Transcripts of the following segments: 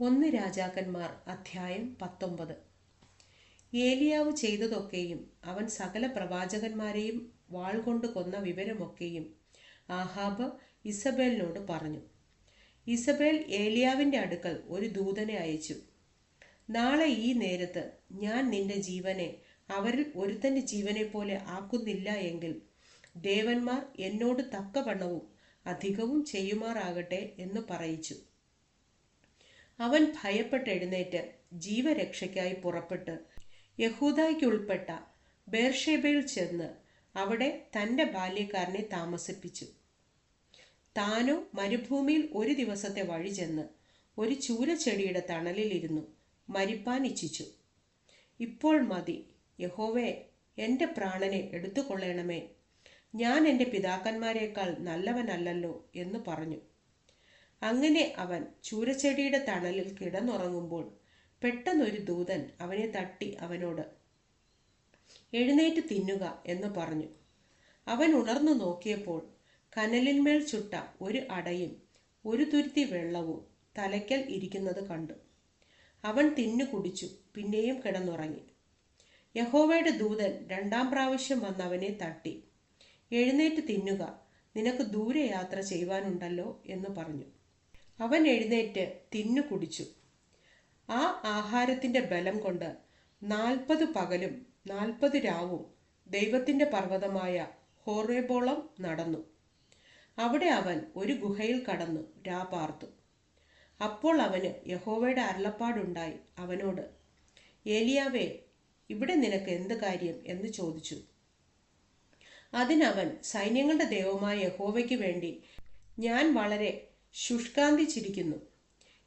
ഒന്ന് രാജാക്കന്മാർ അധ്യായം പത്തൊമ്പത്. ഏലിയാവ് ചെയ്തതൊക്കെയും അവൻ സകല പ്രവാചകന്മാരെയും വാൾ കൊണ്ട് കൊന്ന വിവരമൊക്കെയും ആഹാബ് ഇസബേലിനോട് പറഞ്ഞു. ഇസബേൽ ഏലിയാവിന്റെ അടുക്കൽ ഒരു ദൂതനെ അയച്ചു. നാളെ ഈ നേരത്ത് ഞാൻ നിന്റെ ജീവനെ അവരിൽ ഒരുത്തന്റെ ജീവനെ പോലെ ആക്കുന്നില്ല എങ്കിൽ ദേവന്മാർ എന്നോട് തക്കവണ്ണവും അധികവും ചെയ്യുമാറാകട്ടെ എന്ന് പറയിച്ചു. അവൻ ഭയപ്പെട്ട് എഴുന്നേറ്റ് ജീവരക്ഷയ്ക്കായി പുറപ്പെട്ട് യഹൂദായ്ക്കുൾപ്പെട്ട ബേർഷേബയിൽ ചെന്ന് അവിടെ തന്റെ ബാല്യക്കാരനെ താമസിപ്പിച്ചു. താനോ മരുഭൂമിയിൽ ഒരു ദിവസത്തെ വഴി ചെന്ന് ഒരു ചൂരച്ചെടിയുടെ തണലിലിരുന്നു മരിപ്പാൻ ഇച്ഛിച്ചു. ഇപ്പോൾ മതി യഹോവേ എന്റെ പ്രാണനെ എടുത്തുകൊള്ളണമേ. ഞാൻ എന്റെ പിതാക്കന്മാരെക്കാൾ നല്ലവനല്ലല്ലോ എന്ന് പറഞ്ഞു. അങ്ങനെ അവൻ ചൂരച്ചെടിയുടെ തണലിൽ കിടന്നുറങ്ങുമ്പോൾ പെട്ടെന്നൊരു ദൂതൻ അവനെ തട്ടി അവനോട് എഴുന്നേറ്റ് തിന്നുക എന്ന് പറഞ്ഞു. അവൻ ഉണർന്നു നോക്കിയപ്പോൾ കനലിന്മേൽ ചുട്ട ഒരു അടയും ഒരു തുരുത്തി വെള്ളവും തലയ്ക്കൽ ഇരിക്കുന്നത് കണ്ടു. അവൻ തിന്നു കുടിച്ചു പിന്നെയും കിടന്നുറങ്ങി. യഹോവയുടെ ദൂതൻ രണ്ടാം പ്രാവശ്യം വന്ന് അവനെ തട്ടി എഴുന്നേറ്റ് തിന്നുക നിനക്ക് ദൂരെ യാത്ര ചെയ്യുവാനുണ്ടല്ലോ എന്ന് പറഞ്ഞു. അവൻ എഴുന്നേറ്റ് തിന്നു കുടിച്ചു. ആ ആഹാരത്തിന്റെ ബലം കൊണ്ട് നാൽപ്പത് പകലും നാൽപ്പത് രാവും ദൈവത്തിന്റെ പർവതമായ ഹോറേബോളം നടന്നു. അവിടെ അവൻ ഒരു ഗുഹയിൽ കടന്നു രാ പാർത്തു. അപ്പോൾ അവന് യഹോവയുടെ അരുളപ്പാടുണ്ടായി. അവനോട് ഏലിയാവേ ഇവിടെ നിനക്ക് എന്ത് കാര്യം? എന്ന് ചോദിച്ചു. അതിനവൻ സൈന്യങ്ങളുടെ ദൈവമായ യഹോവയ്ക്ക് വേണ്ടി ഞാൻ വളരെ ശുഷ്കാന്തിച്ചിരിക്കുന്നു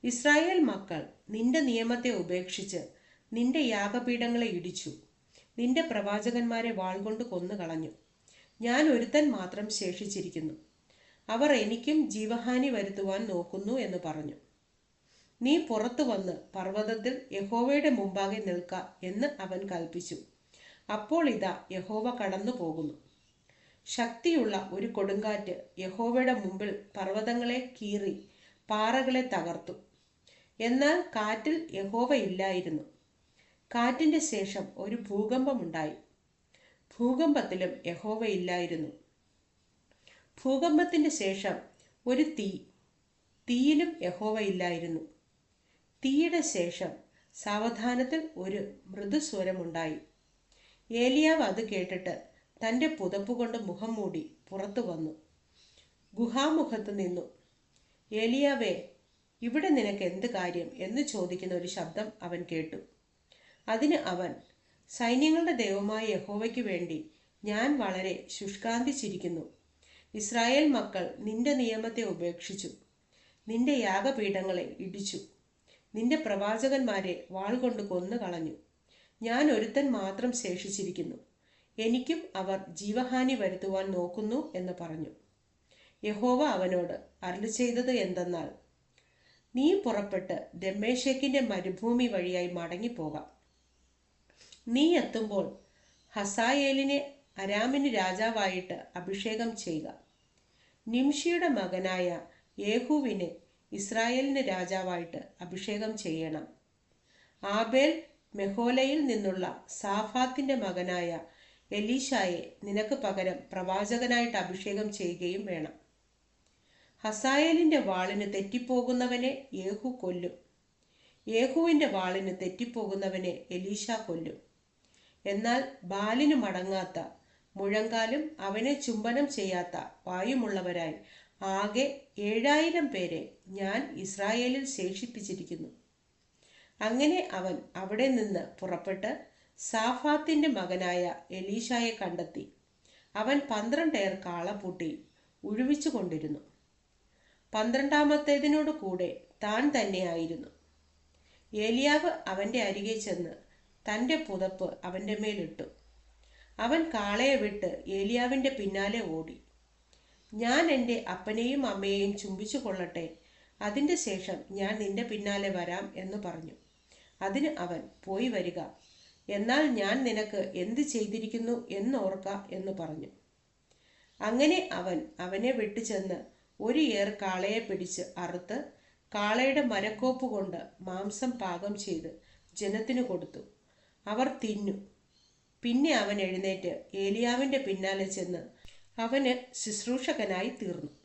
ഇസ്രായേൽ മക്കൾ നിന്റെ നിയമത്തെ ഉപേക്ഷിച്ച് നിന്റെ യാഗപീഠങ്ങളെ ഇടിച്ചു. നിന്റെ പ്രവാചകന്മാരെ വാൾ കൊണ്ട് കൊന്നു കളഞ്ഞു ഞാൻ ഒരുത്തൻ മാത്രം ശേഷിച്ചിരിക്കുന്നു. അവർ എനിക്കും ജീവഹാനി വരുത്തുവാൻ നോക്കുന്നു എന്ന് പറഞ്ഞു. നീ പുറത്തു വന്ന് പർവതത്തിൽ യഹോവയുടെ മുമ്പാകെ നിൽക്ക എന്ന് അവൻ കൽപ്പിച്ചു. അപ്പോൾ ഇതാ യഹോവ കടന്നു പോകുന്നു ശക്തിയുള്ള ഒരു കൊടുങ്കാറ്റ് യഹോവയുടെ മുമ്പിൽ പർവതങ്ങളെ കീറി പാറകളെ തകർത്തു. എന്നാൽ കാറ്റിൽ യഹോവ ഇല്ലായിരുന്നു. കാറ്റിന്റെ ശേഷം ഒരു ഭൂകമ്പമുണ്ടായി. ഭൂകമ്പത്തിലും യഹോവ ഇല്ലായിരുന്നു. ഭൂകമ്പത്തിന്റെ ശേഷം ഒരു തീ തീയിലും യഹോവ ഇല്ലായിരുന്നു. തീയുടെ ശേഷം സാവധാനത്തിൽ ഒരു മൃദുസ്വരമുണ്ടായി. ഏലിയാവ് അത് കേട്ടിട്ട് തന്റെ പുതപ്പ് കൊണ്ട് മുഖം മൂടി പുറത്തു വന്നു. ഗുഹാമുഖത്ത് നിന്നു. ഏലിയാവേ ഇവിടെ നിനക്ക് എന്ത് കാര്യം? എന്ന് ചോദിക്കുന്ന ഒരു ശബ്ദം അവൻ കേട്ടു. അതിന് അവൻ സൈന്യങ്ങളുടെ ദൈവമായ യഹോവയ്ക്ക് വേണ്ടി ഞാൻ വളരെ ശുഷ്കാന്തിച്ചിരിക്കുന്നു. ഇസ്രായേൽ മക്കൾ നിന്റെ നിയമത്തെ ഉപേക്ഷിച്ചു. നിന്റെ യാഗപീഠങ്ങളെ ഇടിച്ചു. നിന്റെ പ്രവാചകന്മാരെ വാൾ കൊണ്ട് കൊന്നു കളഞ്ഞു ഞാൻ ഒരുത്തൻ മാത്രം ശേഷിച്ചിരിക്കുന്നു. എനിക്കും അവർ ജീവഹാനി വരുത്തുവാൻ നോക്കുന്നു എന്ന് പറഞ്ഞു. യഹോവ അവനോട് അരുളി ചെയ്തത് എന്തെന്നാൽ നീ പുറപ്പെട്ട് ദമ്മേശേക്കിന്റെ മരുഭൂമി വഴിയായി മടങ്ങിപ്പോകാം. നീ എത്തുമ്പോൾ ഹസായേലിനെ അരാമിന് രാജാവായിട്ട് അഭിഷേകം ചെയ്യുക. നിംഷിയുടെ മകനായ യേഹുവിനെ ഇസ്രായേലിന് രാജാവായിട്ട് അഭിഷേകം ചെയ്യണം. ആബേൽ മെഹോലയിൽ നിന്നുള്ള സാഫാത്തിന്റെ മകനായ എലീഷായെ നിനക്ക് പകരം പ്രവാചകനായിട്ട് അഭിഷേകം ചെയ്യുകയും വേണം. ഹസായേലിന്റെ വാളിന് തെറ്റിപ്പോകുന്നവനെ യേഹു കൊല്ലും. യേഹുവിന്റെ വാളിന് തെറ്റിപ്പോകുന്നവനെ എലീഷ കൊല്ലും. എന്നാൽ ബാലിന് മടങ്ങാത്ത മുഴങ്കാലും അവനെ ചുംബനം ചെയ്യാത്ത വായുമുള്ളവരായി ആകെ ഏഴായിരം പേരെ ഞാൻ ഇസ്രായേലിൽ ശേഷിപ്പിച്ചിരിക്കുന്നു. അങ്ങനെ അവൻ അവിടെ നിന്ന് പുറപ്പെട്ട് സാഫാത്തിന്റെ മകനായ എലീഷായെ കണ്ടെത്തി. അവൻ പന്ത്രണ്ടേർ കാളപൂട്ടി ഉഴുവിച്ചു കൊണ്ടിരുന്നു. പന്ത്രണ്ടാമത്തേതിനോട് കൂടെ താൻ തന്നെയായിരുന്നു ഏലിയാവ് അവന്റെ അരികെ ചെന്ന് തന്റെ പുതപ്പ് അവന്റെ മേലിട്ടു അവൻ കാളയെ വിട്ട് ഏലിയാവിന്റെ പിന്നാലെ ഓടി. ഞാൻ എന്റെ അപ്പനെയും അമ്മയെയും ചുംബിച്ചു കൊള്ളട്ടെ അതിന്റെ ശേഷം ഞാൻ നിന്റെ പിന്നാലെ വരാം എന്ന് പറഞ്ഞു. അതിന് അവൻ പോയി വരിക. എന്നാൽ ഞാൻ നിനക്ക് എന്ത് ചെയ്തിരിക്കുന്നു എന്നോർക്ക എന്ന് പറഞ്ഞു. അങ്ങനെ അവൻ അവനെ വിട്ടുചെന്ന് ഒരു ഏർ കാളയെ പിടിച്ച് അറുത്ത് കാളയുടെ മരക്കോപ്പ് കൊണ്ട് മാംസം പാകം ചെയ്ത് ജനത്തിനു കൊടുത്തു. അവർ തിന്നു. പിന്നെ അവൻ എഴുന്നേറ്റ് ഏലിയാവിന്റെ പിന്നാലെ ചെന്ന് അവന് ശുശ്രൂഷകനായി തീർന്നു.